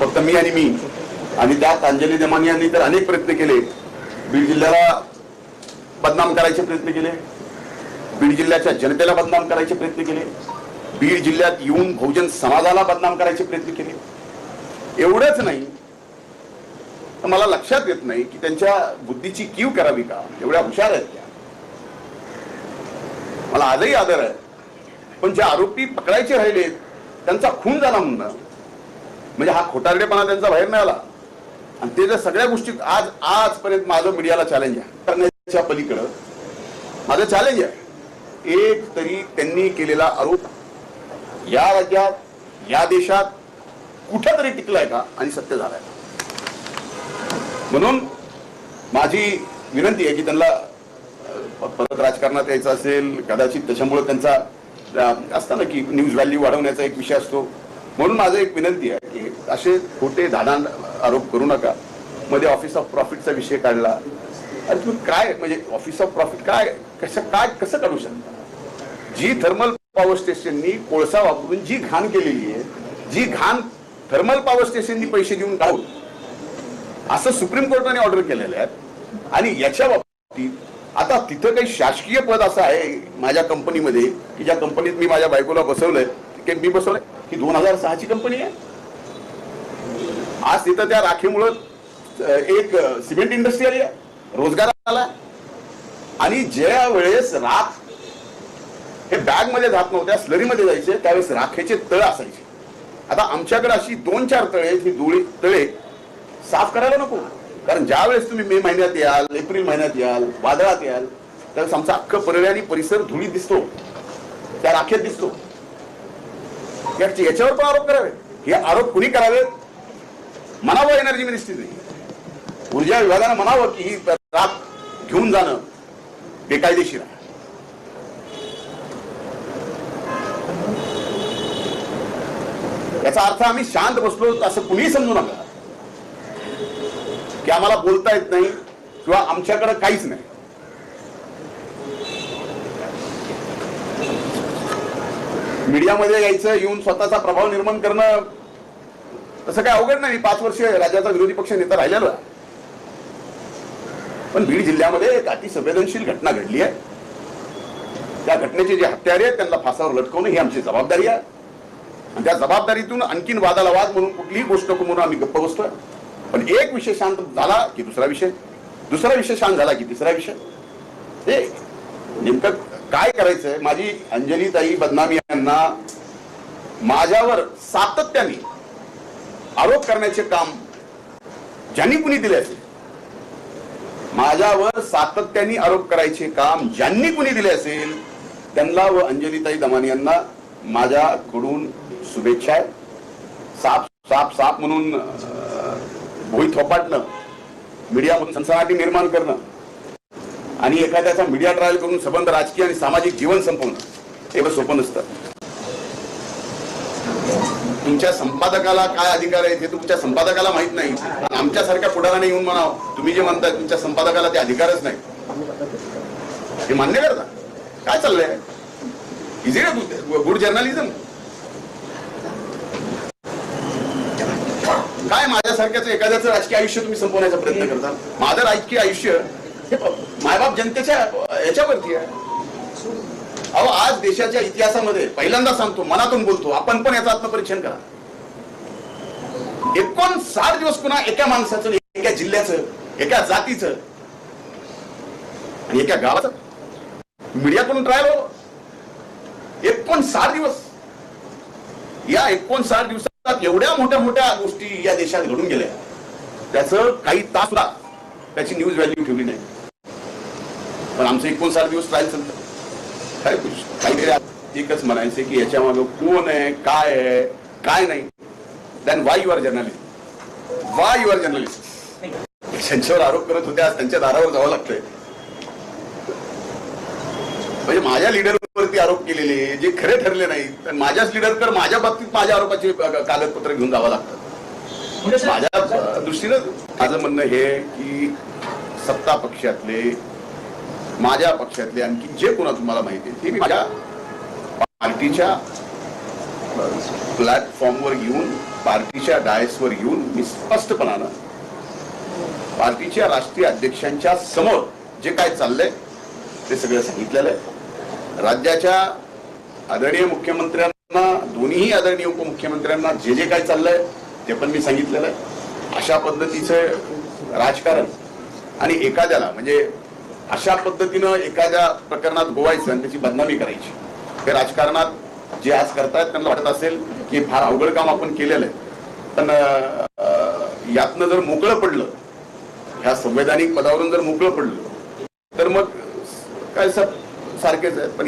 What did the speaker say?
फक्त मी आणि मी. आणि त्यात अंजली दमानी यांनी तर अनेक प्रयत्न केले. बीड जिल्ह्याला बदनाम करायचे प्रयत्न केले. बीड जिल्ह्याच्या जनतेला बदनाम करायचे प्रयत्न केले. बीड जिल्ह्यात येऊन बहुजन समाजाला बदनाम करायचे प्रयत्न केले. एवढंच नाही. तर मला लक्षात येत नाही की त्यांच्या बुद्धीची कीव करावी का? एवढ्या हुशार आहेत त्या. मला आजही आदर आहे. पण जे आरोपी पकडायचे राहिलेत त्यांचा खून झाला म्हणणं म्हणजे हा खोटारडेपणा त्यांचा बाहेर नाही आला. आणि ते जर सगळ्या गोष्टी आज आजपर्यंत माझं मीडियाला चॅलेंज आहे. करण्याच्या पलीकडं माझं चॅलेंज आहे. एक तरी त्यांनी केलेला आरोप या राज्यात या देशात कुठं तरी टिकलाय का? आणि सत्य झालाय म्हणून माझी विनंती आहे की त्यांना परत राजकारणात यायचं असेल कदाचित त्याच्यामुळे त्यांचा असताना असतं ना की न्यूज व्हॅल्यू वाढवण्याचा एक विषय असतो. म्हणून माझं एक विनंती आहे की असे खोटे धाडा आरोप करू नका. मध्ये ऑफिस ऑफ प्रॉफिटचा विषय काढला. अरे तुम्ही काय म्हणजे ऑफिस ऑफ प्रॉफिट काय कसं काय कसं काढू शकता? जी थर्मल पॉवर स्टेशननी कोळसा वापरून जी घाण केलेली आहे जी घाण थर्मल पॉवर स्टेशननी पैसे देऊन काढून असं सुप्रीम कोर्टाने ऑर्डर केलेलं आहे. आणि याच्या बाबतीत आता तिथं काही शासकीय पद असं आहे माझ्या कंपनीमध्ये की ज्या कंपनीत मी माझ्या बायकोला बसवलंय की मी बसवलंय? ही दोन हजार सहाची कंपनी आहे. आज तिथं त्या राखीमुळं एक सिमेंट इंडस्ट्री आली आहे. रोजगार आला आणि ज्या वेळेस राख हे बॅगमध्ये जात नव्हत्या स्लरीमध्ये जायचे त्यावेळेस राखेचे तळ असायचे. आता आमच्याकडे अशी दोन चार तळे ही दोळी तळे साफ करायला नको. कारण ज्यावेळेस तुम्ही मे महिन्यात याल एप्रिल महिन्यात याल वादळात याल त्यावेळेस आमचा अख्खं परळी आणि परिसर धुळीत दिसतो. त्या राखेत दिसतो. याच्यावर पण आरोप करावे. हे आरोप कुणी करावेत म्हणावं एनर्जी मिनिस्ट्रीने ऊर्जा विभागानं म्हणावं की ही राख घेऊन जाणं बेकायदेशीर आहे. याचा अर्थ आम्ही शांत बसलो असं कुणीही समजू नका. की आम्हाला बोलता येत नाही किंवा आमच्याकडे काहीच नाही. मीडियामध्ये यायचं येऊन स्वतःचा प्रभाव निर्माण करणं तसं काय अवघड नाही. पाच वर्ष राज्याचा विरोधी पक्ष नेता राहिलेला. पण बीड जिल्ह्यामध्ये एक अति संवेदनशील घटना घडली आहे. त्या घटनेचे जे हत्यारे आहेत त्यांना फासावर लटकवणं ही आमची जबाबदारी आहे. आणि त्या जबाबदारीतून आणखीन वादाला वाद म्हणून कुठलीही गोष्ट म्हणून आम्ही गप्प बसतोय पण एक विषय शांत झाला की दुसरा विषय. दुसरा विषय शांत झाला की तिसरा विषय. हे नेमकं काय करायचंय? माझी अंजली ताई बदनामी यांना माझ्यावर सातत्याने आरोप करण्याचे काम ज्यांनी कुणी दिले असेल माझ्यावर सातत्याने आरोप करायचे काम ज्यांनी कुणी दिले असेल त्यांना व अंजलीताई दमानी यांना माझ्याकडून शुभेच्छा आहे. साप साप साप म्हणून भोई थोपाटणं मीडियामधून सनसनाटी निर्माण करणं आणि एखाद्याचा मीडिया ट्रायल करून संबंध राजकीय आणि सामाजिक जीवन संपवणं एवढं सोपं नसतं. तुमच्या संपादकाला काय अधिकार आहे ते तुमच्या संपादकाला माहीत नाही. आमच्यासारख्या पुढाऱ्याने येऊन म्हणाव तुम्ही जे म्हणताय तुमच्या संपादकाला ते अधिकारच नाही. हे मान्य करता? काय चाललंय? इज इट गुड जर्नलिझम काय माझ्यासारख्याच एखाद्याचं राजकीय आयुष्य तुम्ही संपवण्याचा प्रयत्न करता? माझं राजकीय आयुष्य हे मायबाप जनतेच्या याच्यावरती आहे. अहो आज देशाच्या इतिहासामध्ये पहिल्यांदा सांगतो मनातून बोलतो आपण पण याचं आत्मपरीक्षण करा. एकोणसाठ दिवस पुन्हा एका माणसाचं एका जिल्ह्याचं एका जातीचं आणि एका गावाचं. मीडियाकडून ट्रायल हो एकोणसाठ दिवस. या एकोणसाठ दिवसात एवढ्या मोठ्या मोठ्या गोष्टी या देशात घडून गेल्या. त्याचं काही तास सुद्धा त्याची न्यूज व्हॅल्यू ठेवली नाही. पण आमचं एकोणसाठ दिवस ट्रायल चालतं? काय काहीतरी एकच म्हणायचे की याच्या मागे कोण आहे काय आहे काय नाही. Then why you're journalist why you're journalist त्यांच्यावर आरोप करत होते आज त्यांच्या दारावर जावं लागतंय. म्हणजे माझ्या लिडरवरती आरोप केलेले जे खरे ठरले नाही तर माझ्याच लिडरकडे माझ्या बाबतीत माझ्या आरोपाचे कागदपत्र घेऊन जावं लागतं. माझ्या अ, दृष्टीनं माझं म्हणणं हे की सत्ता पक्षातले माझ्या पक्षातले आणखी जे कोणा तुम्हाला माहिती आहे ते मी माझ्या पार्टीच्या प्लॅटफॉर्मवर येऊन पार्टीच्या डायसवर येऊन मी स्पष्टपणानं पार्टीच्या राष्ट्रीय अध्यक्षांच्या समोर जे काय चाललंय ते सगळं सांगितलेलं आहे. राज्याच्या आदरणीय मुख्यमंत्र्यांना दोन्ही आदरणीय उपमुख्यमंत्र्यांना जे जे काय चाललंय ते पण मी सांगितलेलं आहे. अशा पद्धतीचं राजकारण आणि एखाद्याला म्हणजे अशा पद्धतीनं एखाद्या प्रकरणात गोवायचं आणि त्याची बदनामी करायची. हे राजकारणात जे आज करतायत त्यांना वाटत असेल की फार अवघड काम आपण केलेलं आहे. पण यातनं जर मोकळं पडलं ह्या संवैधानिक पदावरून जर मोकळं पडलं तर मग काय सारखेच आहे. पण